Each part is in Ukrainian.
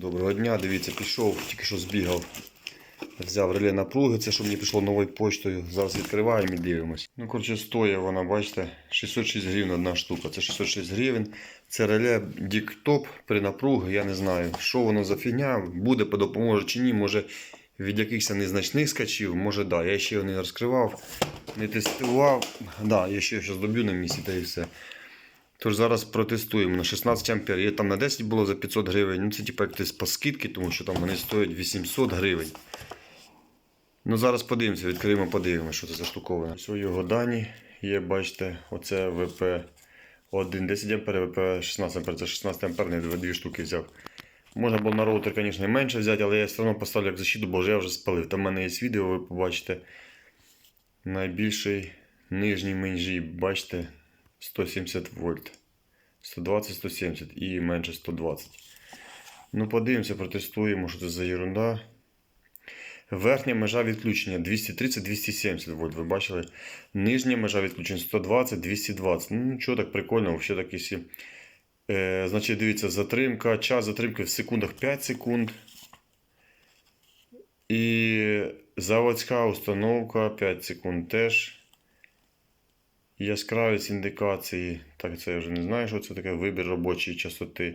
Доброго дня, дивіться, пішов, тільки що збігав. Взяв реле напруги, це що мені прийшло новою почтою. Зараз відкриваємо і дивимось. Ну, коротше, стоїть вона, бачите, 606 гривень одна штука. Це 606 гривень. Це реле Діктоп при напругі, я не знаю, що воно за фігня, буде допоможе чи ні. Може від якихось незначних скачів, може да. Я ще його не розкривав, не тестував. Да, я ще зараз доб'ю на місці та і все. Тож зараз протестуємо на 16 ампер. Є там на 10 було за 500 гривень. Ну це типу як десь по скидки, тому що там вони стоять 800 гривень. Ну зараз подивимося, відкриємо, подивимося, що це за штуковина. Ось його дані є, бачите, оце ВП 1 10 ампер, ВП 16 ампер, це 16 ампер, не дві штуки взяв. Можна було на роутер, звісно, і менше взяти, але я все одно поставлю як защиту, бо вже я вже спалив. Там в мене є відео, ви побачите. Найбільший нижній менжі, бачите, 170 вольт. 120-170 і менше 120. Ну, подивимося, протестуємо, що це за ерунда. Верхня межа відключення 230-270 вольт. Ви бачили? Нижня межа відключення 120-220. Ну, нічого так прикольно, взагалі так якщо. Е, значить, дивіться, затримка, час затримки в секундах 5 секунд. І заводська установка 5 секунд теж. Яскравість індикації. Так, це я вже не знаю, що це таке. Вибір робочої частоти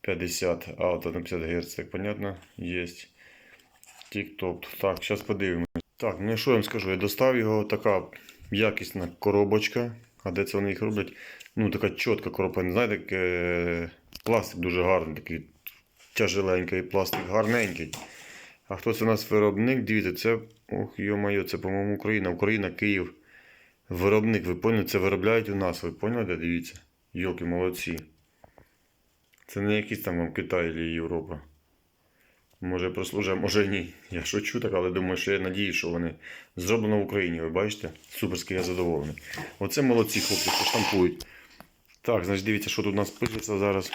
50 ауто на 50 Гц, так понятно, є. Тік-топ. Так, зараз подивимось. Так, ну що я вам скажу? Я достав його така якісна коробочка. А де це вони їх роблять? Ну, така чітка коробка. Не знаєте, як, е, пластик дуже гарний, такий тяжеленький пластик, гарненький. А хто це у нас виробник? Дивіться, це. Ох, йо-моє, це, по-моєму, Україна. Україна, Київ. Виробник, ви поняли? Це виробляють у нас, ви поняли? Дивіться. Йоки, молодці. Це не якийсь там вам Китай чи Європа. Може прослужить, а може ні. Я шучу так, але думаю, що я надію, що вони зроблено в Україні, ви бачите? Суперський я задоволений. Оце молодці хлопці, що штампують. Так, значить, дивіться, що тут у нас пишеться зараз.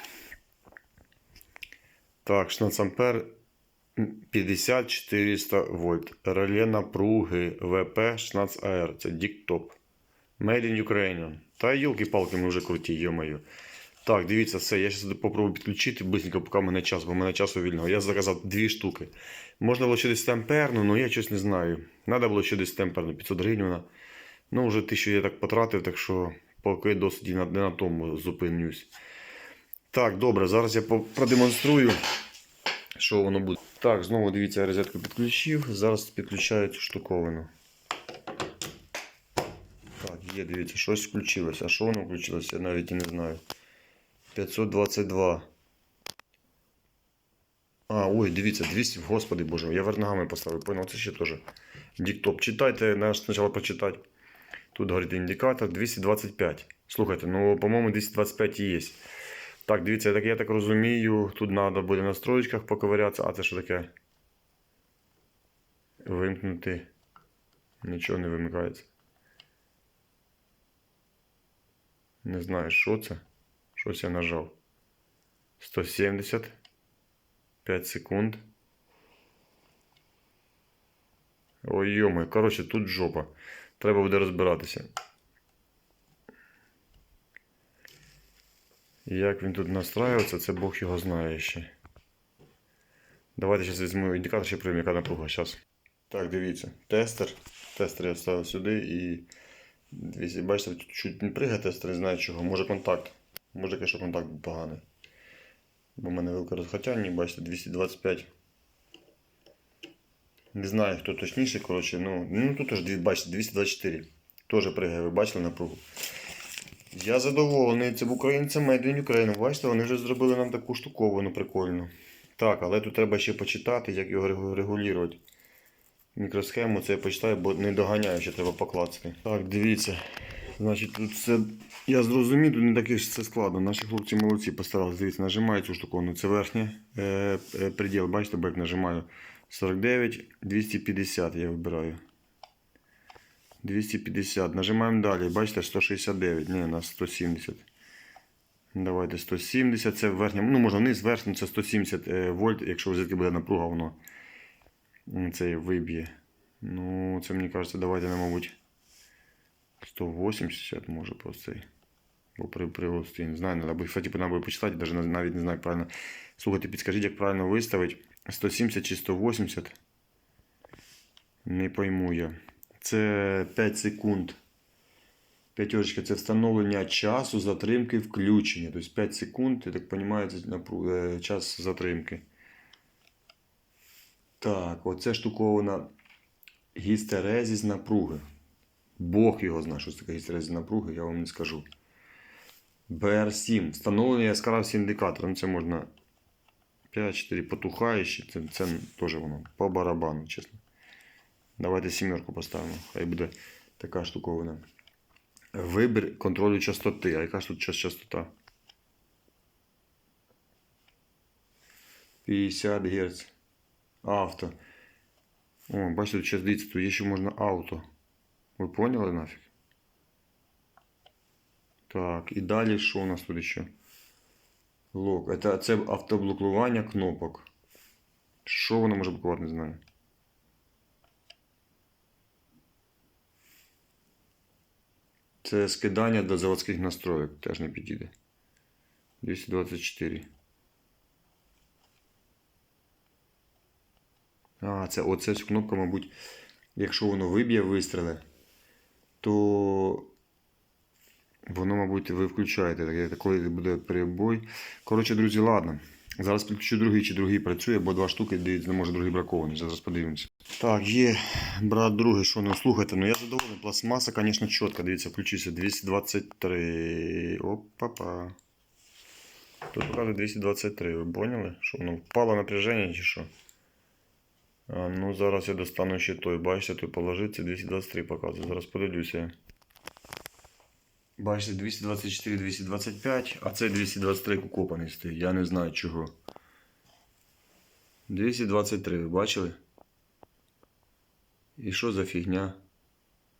Так, 16 ампер 50-400 вольт. Реле напруги ВП 16 АР. Це Діктоп. Made in Ukraine. Та йолки-палки, ми вже круті, йо-моє. Так, дивіться, все. Я зараз попробую підключити быстренько, поки в мене час, бо мене часу вільного. Я заказав дві штуки. Можна було ще 10 амперну, але я щось не знаю. Треба було ще 10 амперну, 500 гривень. вона. Ну, вже тисячу я так потратив, так що поки досить не на тому зупинюсь. Так, добре, зараз я продемонструю, що воно буде. Так, знову дивіться, я розетку підключив. Зараз підключаю цю штуковину. Є, дивіться, щось включилося. А що воно включилося, я навіть і не знаю. 522. А, ой, дивіться, 200, господи боже, я верх ногами поставив, понял, це ще теж. Діктоп. Читайте, наш спочатку прочитати. Тут говорить індикатор 225. Слухайте, ну, по-моєму, 225 і є. Так, дивіться, я так, я так розумію, тут треба буде на строєчках поковирятися. А це що таке? Вимкнути. Нічого не вимикається. Не знаю, що це. Щось я нажав. 170. 5 секунд. Ой, йоми, коротше, тут жопа. Треба буде розбиратися. Як він тут настраюється, це Бог його знає ще. Давайте зараз візьму індикатор, ще прийму, яка напруга. Зараз. Так, дивіться. Тестер. Тестер я ставив сюди і. Дивіться, бачите, чуть не не знаю чого. Може контакт. Може, якщо контакт поганий. Бо в мене вилка розхотяння, бачите, 225. Не знаю, хто точніше, коротше, ну, ну тут теж, бачите, 224. Теж пригає, ви бачили напругу. Я задоволений, це в українця Made in Ukraine. Бачите, вони вже зробили нам таку штуковину прикольну. Так, але тут треба ще почитати, як його регулювати. Мікросхему це я почитаю, бо не доганяю, ще треба поклацати. Так, дивіться. Значить, тут все. Я зрозумів, тут не таке ж це складно. Наші хлопці молодці постаралися. Дивіться, нажимаю цю штуковину. Це верхнє е, е, приділ. Бачите, бо як нажимаю 49, 250 я вибираю. 250. Нажимаємо далі. Бачите, 169. Ні, у нас 170. Давайте 170. Це верхня. Ну, можна вниз, верхню, це 170 е, вольт. Якщо в розетки буде напруга, воно м, це виб'є. Ну, це мені кажеться, давайте, на, мабуть. 180 може просто цей. Бо при пригості, я не знаю, або, кстати, треба почитати, навіть, навіть не знаю, правильно. Слухайте, підскажіть, як правильно виставити. 170 чи 180. Не пойму я. Це 5 секунд. П'ятерочка це встановлення часу затримки включення. Тобто 5 секунд, я так розумію, е, час затримки. Так, оце штукована гістерезіс напруги. Бог його знає, що це таке гістерезіс напруги, я вам не скажу. BR7. Встановлення яскравості індикатора. Ну, це можна 5-4 потухаючі. Це, це теж воно по барабану, чесно. Давайте сімерку поставимо. Хай буде така штуковина. Вибір контролю частоти. А яка ж тут час частота? 50 Гц. Авто. О, бачите, зараз дивіться, тут є ще можна авто. Ви поняли нафіг? Так, і далі що у нас тут ще? Лок. Це, це автоблокування кнопок. Що воно може блокувати, не знаю. Це скидання до заводських настроїк. Теж не підійде. 224. А, це оце ось кнопка, мабуть, якщо воно виб'є вистріли, то воно, мабуть, ви включаєте, коли буде перебой. Коротше, друзі, ладно. Зараз підключу другий чи другий працює, бо два штуки, дивіться, може другий бракований. Зараз подивимося. Так, є брат другий, що ну слухайте, ну я задоволений. Пластмаса, звісно, чітка. Дивіться, включився 223. Опа-па. Тут показує 223, ви поняли? Що воно впало напряження чи що? Ну зараз я достану ще той. Бачите, той положиться 223 показує. Зараз подивлюся. Бачите, 224, 225, а це 223 кукопаний стоїть. Я не знаю чого. 223, ви бачили? І що за фігня?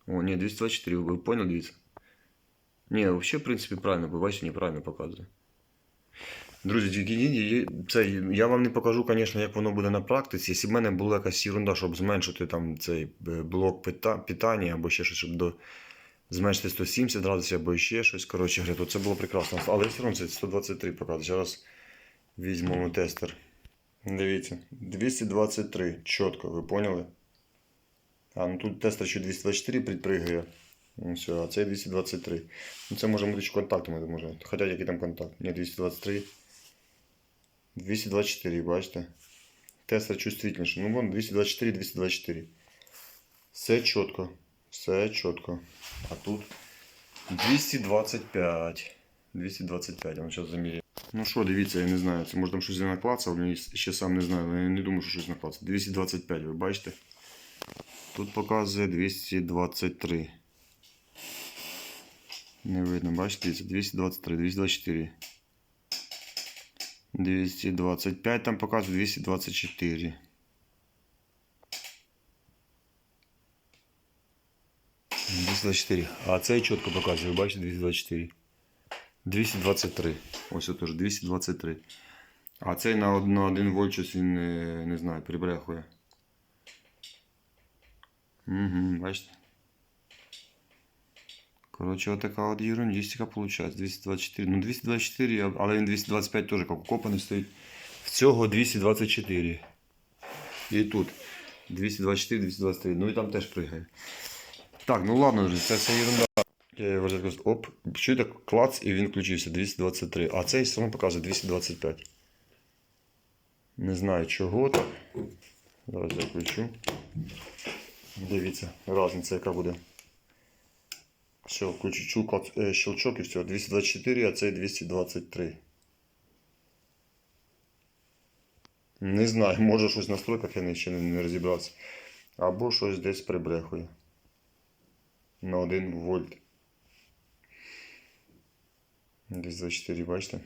О, ні, 224, ви поняли, дивіться? Ні, взагалі, в принципі, правильно, ви бачите, неправильно показує. Друзі, тільки це я вам не покажу, звісно, як воно буде на практиці. Якщо в мене була якась ерунда, щоб зменшити там цей е, блок питання або ще щось, щоб до, зменшити 170 градусів або ще щось. Коротше, то це було прекрасно. Але все одно це 123 показує. Зараз візьмемо тестер. Дивіться, 223. Чітко, ви поняли? А, ну тут тестер ще 224 підпригує. Все, а це 223. Ну, це може бути ще контактами, може. Хоча який там контакт? Ні, 223. 224, бачите? Тестер чувствительніший. Ну, вон 224, 224. Все чітко. Все чітко. А тут 225. 225, я зараз заміряю. Ну що, дивіться, я не знаю. Це може там щось наклацав, але я ще сам не знаю, але я не думаю, що щось наклацав. 225, ви бачите? Тут показує 223. Не видно, бачите, дивіться, 223, 224. 225 там показує 224. Двісті двадцять чотири. А цей чітко показує, ви бачите, 224. 223. Ось отож, 223. А цей на 1, на 1 вольт щось він не, не знаю, прибрехує. Угу, бачите? Коротше, отака от ерундістика виходить. 224. Ну, 224, але він 225 теж як окопаний стоїть. В цього 224. І тут 224, 223. Ну і там теж пригає. Так, ну ладно, друзі, це все ерунда. Я вважаю, просто, оп, чуєте, клац, і він включився 223. А цей все одно показує 225. Не знаю чого так. Зараз я включу. Дивіться, різниця яка буде. Все, включу е, щелчок і все. 224, а цей 223. Не знаю, може щось в настройках я не- ще не, розібрався. Або щось десь прибрехує. На 1 вольт. 224, бачите?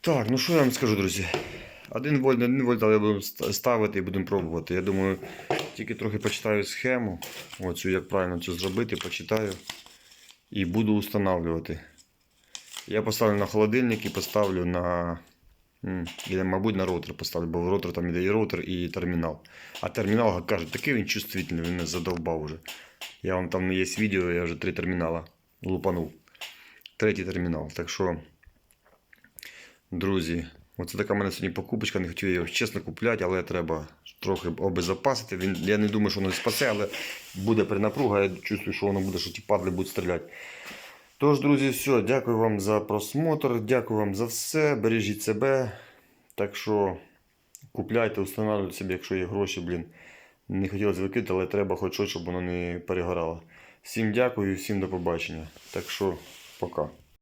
Так, ну що я вам скажу, друзі? 1 вольт, не 1 вольт, але будемо ст- ставити і будемо пробувати. Я думаю, тільки трохи почитаю схему. Оцю, як правильно це зробити, почитаю. І буду встановлювати. Я поставлю на холодильник і поставлю на. Мабуть, на роутер поставлю, бо в роутер там іде і роутер, і термінал. А термінал, кажуть, такий він чувствительний, він мене задовбав уже. Я вам там є відео, я вже три термінала лупанув. Третій термінал. Так що, друзі, оце така в мене сьогодні покупочка. Не хотів його чесно купляти, але треба трохи обезопасити. Він, я не думаю, що воно спасе, але буде перенапруга. Я чувствую, що воно буде, що ті падли будуть стріляти. Тож, друзі, все, дякую вам за просмотр, дякую вам за все. Бережіть себе. Так що купляйте, встановлюйте собі, якщо є гроші, блін. Не хотілося викидати, але треба хоч щось, щоб воно не перегорало. Всім дякую і всім до побачення. Так що, пока.